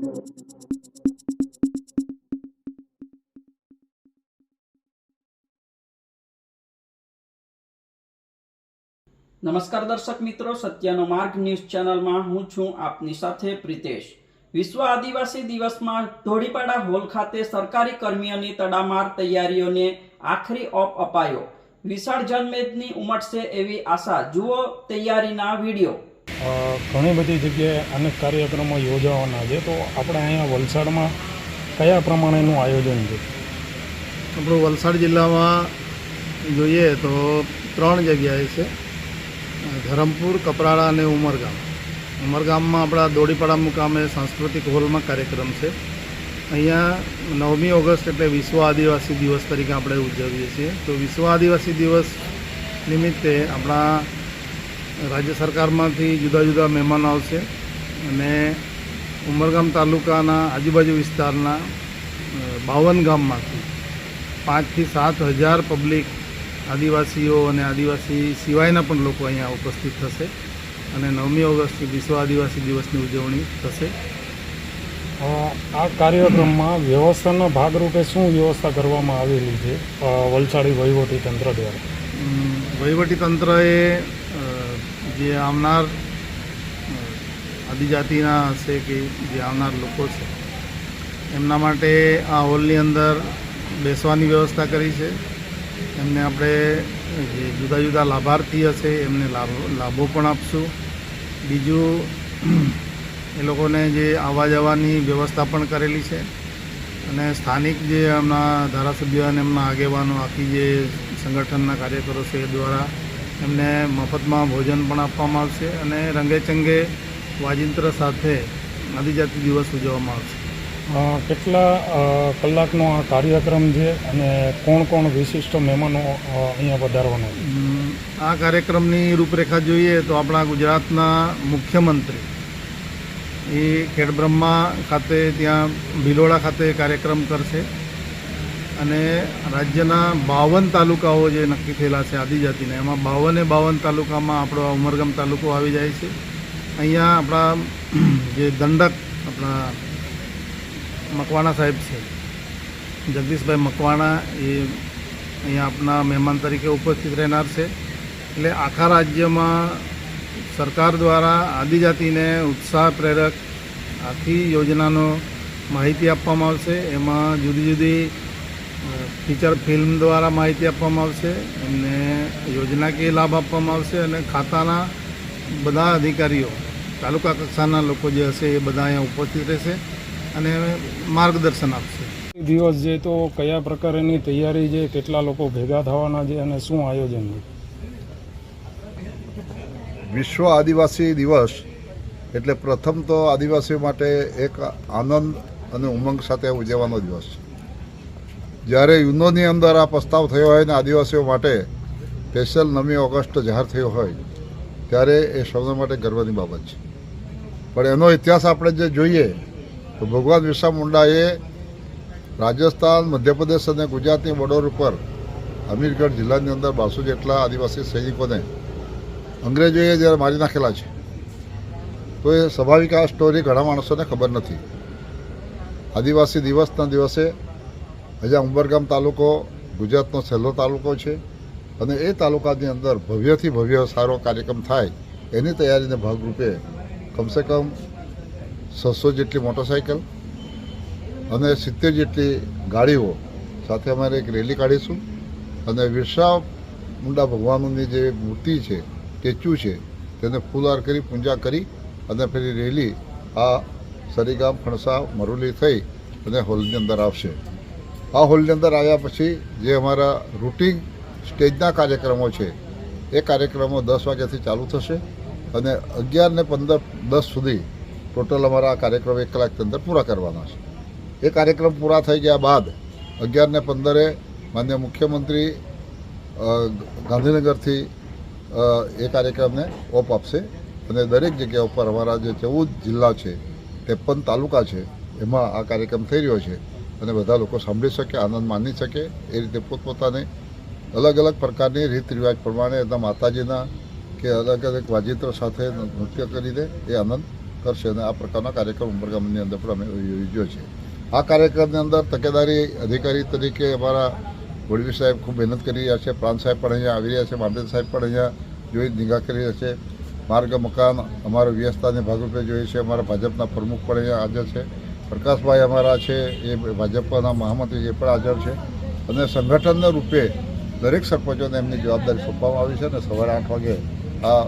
નમસ્કાર દર્શક મિત્રો, સત્યનો માર્ગ ન્યૂઝ ચેનલમાં હું છું આપની સાથે પ્રિતેશ. વિશ્વ આદિવાસી દિવસમાં ધોળીપાડા હોલ ખાતે સરકારી કર્મીઓની તડામાર તૈયારીઓને આખરી ઓપ અપાયો. વિશાળ જનમેદની ઉમટશે એવી આશા. જુઓ તૈયારીના વીડિયો. ઘણી બધી જગ્યાએ અનેક કાર્યક્રમો યોજાવાના છે. તો આપણે અહીંયા વલસાડમાં કયા પ્રમાણેનું આયોજન છે? આપણું વલસાડ જિલ્લામાં જોઈએ તો ત્રણ જગ્યાએ છે. ધરમપુર કપરાળા અને ઉમરગામ. ઉમરગામમાં આપણા દોડીપાડા મુકામે સાંસ્કૃતિક હોલમાં કાર્યક્રમ છે. અહીંયા નવમી ઓગસ્ટ એટલે વિશ્વ આદિવાસી દિવસ તરીકે આપણે ઉજવીએ છીએ. તો વિશ્વ આદિવાસી દિવસ નિમિત્તે આપણા રાજ્ય સરકારમાંથી જુદા જુદા મહેમાનો આવશે અને ઉમરગામ તાલુકાના આજુબાજુ વિસ્તારના બાવન ગામમાંથી પાંચથી સાત હજાર પબ્લિક આદિવાસીઓ અને આદિવાસી સિવાયના પણ લોકો અહીંયા ઉપસ્થિત થશે અને નવમી ઓગસ્ટથી વિશ્વ આદિવાસી દિવસની ઉજવણી થશે. આ કાર્યક્રમમાં વ્યવસ્થાના ભાગરૂપે શું વ્યવસ્થા કરવામાં આવેલી છે વલસાડી વહીવટી તંત્ર દ્વારા? વહીવટી અ, જે આવનાર આદિજાતિના હશે કે જે આવનાર લોકો છે, એમના માટે આ હોલની અંદર બેસવાની વ્યવસ્થા કરી છે. એમને આપણે જે જુદા જુદા લાભાર્થી હશે, એમને લાભો લાભો પણ આપશું. બીજું, એ લોકોને જે આવવા જવાની વ્યવસ્થા પણ કરેલી છે. અને સ્થાનિક જે એમના ધારાસભ્ય અને એમના આગેવાનો આખી જે સંગઠનના કાર્યકરો છે એ દ્વારા એમને મફતમાં ભોજન પણ આપવામાં આવશે અને રંગેચંગે વાજિંત્ર સાથે આદિજાતિ દિવસ ઉજવવામાં આવશે. કેટલા કલાકનો આ કાર્યક્રમ છે અને કોણ કોણ વિશિષ્ટ મહેમાનો અહીંયા પધારવાના છે? આ કાર્યક્રમની રૂપરેખા જોઈએ તો આપણા ગુજરાતના મુખ્યમંત્રી એ ખેડબ્રહ્મા ખાતે ત્યાં ભિલોડા ખાતે કાર્યક્રમ કરશે. અને રાજ્યના બાવન તાલુકાઓ જે નક્કી થયેલા છે આદિજાતિના, એમાં બાવને બાવન તાલુકામાં આપણો આ ઉમરગામ તાલુકો આવી જાય છે. અહીંયા આપણા જે દંડક આપણા મકવાણા સાહેબ છે, જગદીશભાઈ મકવાણા, એ અહીંયા આપણા મહેમાન તરીકે ઉપસ્થિત રહેનાર છે. એટલે આખા રાજ્યમાં સરકાર દ્વારા આદિજાતિને ઉત્સાહ પ્રેરક આખી યોજનાનો માહિતી આપવામાં આવશે. એમાં જુદી જુદી ફીચર ફિલ્મ દ્વારા માહિતી આપવામાં આવશે એમને યોજનાકીય લાભ આપવામાં આવશે અને ખાતાના બધા અધિકારીઓ તાલુકા કક્ષાના લોકો જે હશે એ બધા અહીંયા ઉપસ્થિત રહેશે અને માર્ગદર્શન આપશે. દિવસ જે તો કયા પ્રકારની તૈયારી છે કેટલા લોકો ભેગા થવાના છે અને શું આયોજન છે? વિશ્વ આદિવાસી દિવસ એટલે પ્રથમ તો આદિવાસીઓ માટે એક આનંદ અને ઉમંગ સાથે ઉજવવાનો દિવસ છે. જ્યારે યુનોની અંદર આ પ્રસ્તાવ થયો હોય ને આદિવાસીઓ માટે, સ્પેશિયલ નવમી ઓગસ્ટ જાહેર થયો હોય, ત્યારે એ સૌના માટે ગર્વની બાબત છે. પણ એનો ઇતિહાસ આપણે જે જોઈએ, તો ભગવાન બિરસા મુંડાએ રાજસ્થાન, મધ્યપ્રદેશ અને ગુજરાતની બોર્ડર ઉપર અમીરગઢ જિલ્લાની અંદર બારસો જેટલા આદિવાસી સૈનિકોને અંગ્રેજોએ જ્યારે મારી નાખેલા છે, તો એ સ્વાભાવિક આ સ્ટોરી ઘણા માણસોને ખબર નથી. આદિવાસી દિવસના દિવસે હજા ઉંબરગામ તાલુકો, ગુજરાતનો છેલ્લો તાલુકો છે અને એ તાલુકાની અંદર ભવ્યથી ભવ્ય સારો કાર્યક્રમ થાય એની તૈયારીને ભાગરૂપે કમસે કમ છસો જેટલી મોટરસાઇકલ અને સિત્તેર જેટલી ગાડીઓ સાથે અમારે એક રેલી કાઢીશું અને બિરસા મુંડા ભગવાનની જે મૂર્તિ છે, સ્ટેચ્યુ છે, તેને ફૂલહાર કરી, પૂજા કરી અને ફરી રેલી આ સરીગામ ફણસા મરુલી થઈ અને હોલની અંદર આવશે. આ હોલની અંદર આવ્યા પછી જે અમારા રૂટિન સ્ટેજના કાર્યક્રમો છે, એ કાર્યક્રમો દસ વાગ્યાથી ચાલુ થશે અને અગિયાર ને પંદર દસ સુધી ટોટલ અમારા કાર્યક્રમ એક કલાકની અંદર પૂરા કરવાના છે. એ કાર્યક્રમ પૂરા થઈ ગયા બાદ અગિયાર ને પંદરે માન્ય મુખ્યમંત્રી ગાંધીનગરથી એ કાર્યક્રમને ઓપ આપશે અને દરેક જગ્યા ઉપર અમારા જે ચૌદ જિલ્લા છે, ત્રેપન તાલુકા છે, એમાં આ કાર્યક્રમ થઈ રહ્યો છે. અને બધા લોકો સાંભળી શકે, આનંદ માની શકે, એ રીતે પોતપોતાને અલગ અલગ પ્રકારની રીત રિવાજ પ્રમાણે એના માતાજીના કે અલગ અલગ વાજિત્ર સાથે નૃત્ય કરીને એ આનંદ કરશે અને આ પ્રકારના કાર્યક્રમ ઉમરગામની અંદર પણ અમે યોજ્યો છે. આ કાર્યક્રમની અંદર તકેદારી અધિકારી તરીકે અમારા વડવી સાહેબ ખૂબ મહેનત કરી રહ્યા છે, પ્રાંત સાહેબ પણ અહીંયા આવી રહ્યા છે મામલેદાર સાહેબ પણ અહીંયા જોઈ નિગાહ કરી રહ્યા છે. માર્ગ મકાન અમારા વ્યવસ્થાને ભાગરૂપે જોઈએ છે, અમારા ભાજપના પ્રમુખ પણ અહીંયા હાજર છે. પ્રકાશભાઈ અમારા છે, એ ભાજપના મહામંત્રી એ પણ હાજર છે. અને સંગઠનના રૂપે દરેક સરપંચોને એમની જવાબદારી સોંપવામાં આવી છે અને સવારે આઠ વાગે આ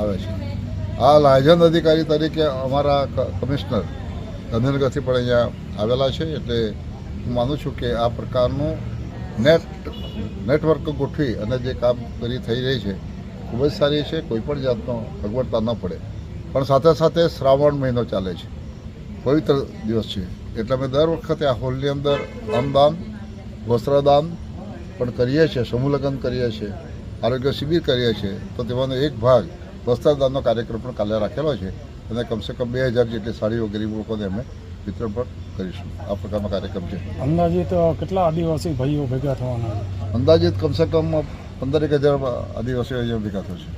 આવે છે. આ લાયજન અધિકારી તરીકે અમારા કમિશનર ગાંધીનગરથી પણ અહીંયા આવેલા છે એટલે હું માનું છું કે આ પ્રકારનું નેટ, નેટવર્ક ગોઠવી અને જે કામગીરી થઈ રહી છે, ખૂબ જ સારી છે, કોઈ પણ જાતનો અગવડતા ન પડે. પણ સાથે સાથે શ્રાવણ મહિનો ચાલે છે. પવિત્ર દિવસ છે. એટલે અમે દર વખતે આ હોલની અંદર અન્નદાન વસ્ત્રદાન પણ કરીએ છીએ સમૂહ કરીએ છીએ આરોગ્ય શિબિર કરીએ છીએ. તો તેમાંનો એક ભાગ વસ્ત્રદાનનો કાર્યક્રમ પણ કાલે રાખેલો છે. અને કમસે કમ બે હજાર જેટલી સાડીઓ ગરીબ લોકોને અમે વિતરણ પણ કરીશું. આ પ્રકારનો કાર્યક્રમ છે. અંદાજિત કેટલા આદિવાસી ભાઈઓ ભેગા થવાના? અંદાજિત કમસે કમ પંદર એક હજાર આદિવાસીઓ અહીંયા ભેગા થશે.